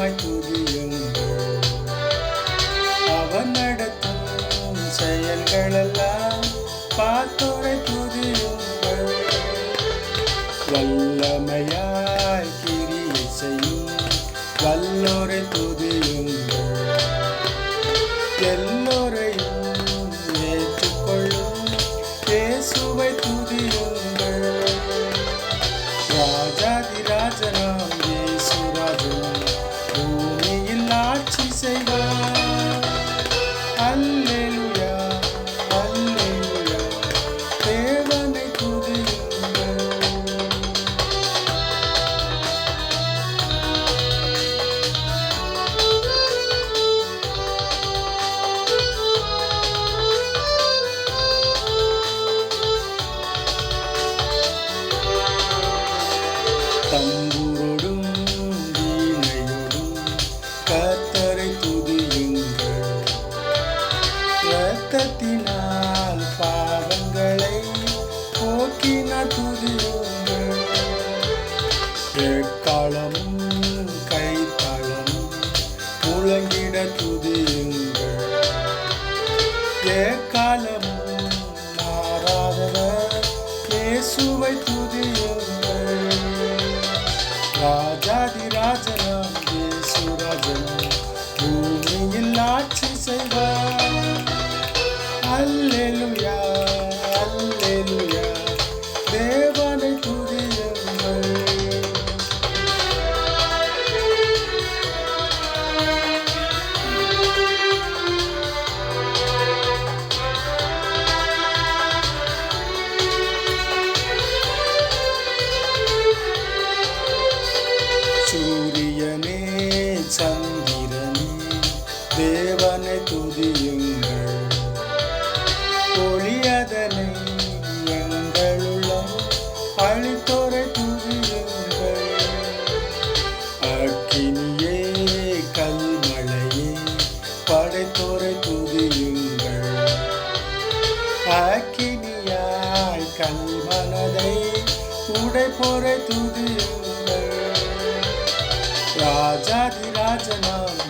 உத்தமமாய் துதியுங்கள் அவன் நடத்தும் செயல்களெல்லாம் பார்த்தோரை துதியுங்கள் வல்லமையாய் கிரியை செய்யும் வல்லோரை துதியுங்கள் எல்லோரையும் ஏற்றுக்கொள்ளும் இயேசுவை துதியுங்கள் ராஜா தம்புரோடும் வீணையோடும் கத்தரை துதியுங்கள். இரத்தத்தினால் பாவங்களை போக்கினார் துதியுங்கள். எக்காலமும் கைத்தாளமும் முழங்கிட துதியுங்கள். எக்காலமும் மாறாதவர் இயேசுவை துதியுங்கள். ராஜாதி ராஜனாம் இயேசுராஜன் பூமியில் ஆட்சி செய்வார். அல்லேலுயா. சூரியனே சந்திரனே தேவனை துதியுங்கள். ஒளியதனை எங்களுள்ள அழித்தோரை துதியுங்கள். அக்கினியே கல்மழையே படைத்தோரை துதியுங்கள். அக்கினியாய் கல்மனதை உடைப்போரை துதியுங்கள். ராஜாதி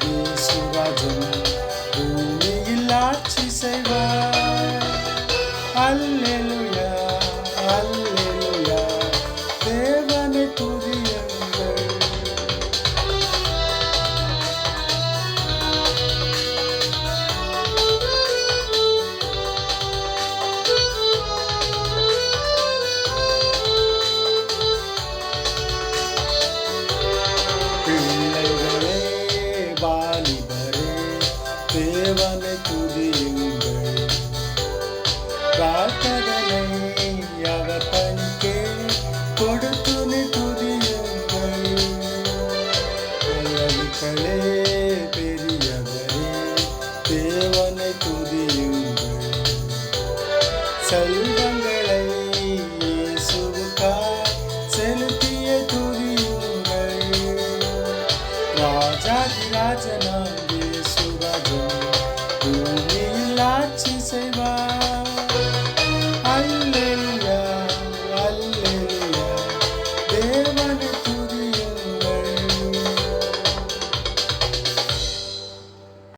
இயேசுராஜன் பூமியில் ஆட்சி செய்வார். அல்லேலூயா அல்ல tonight.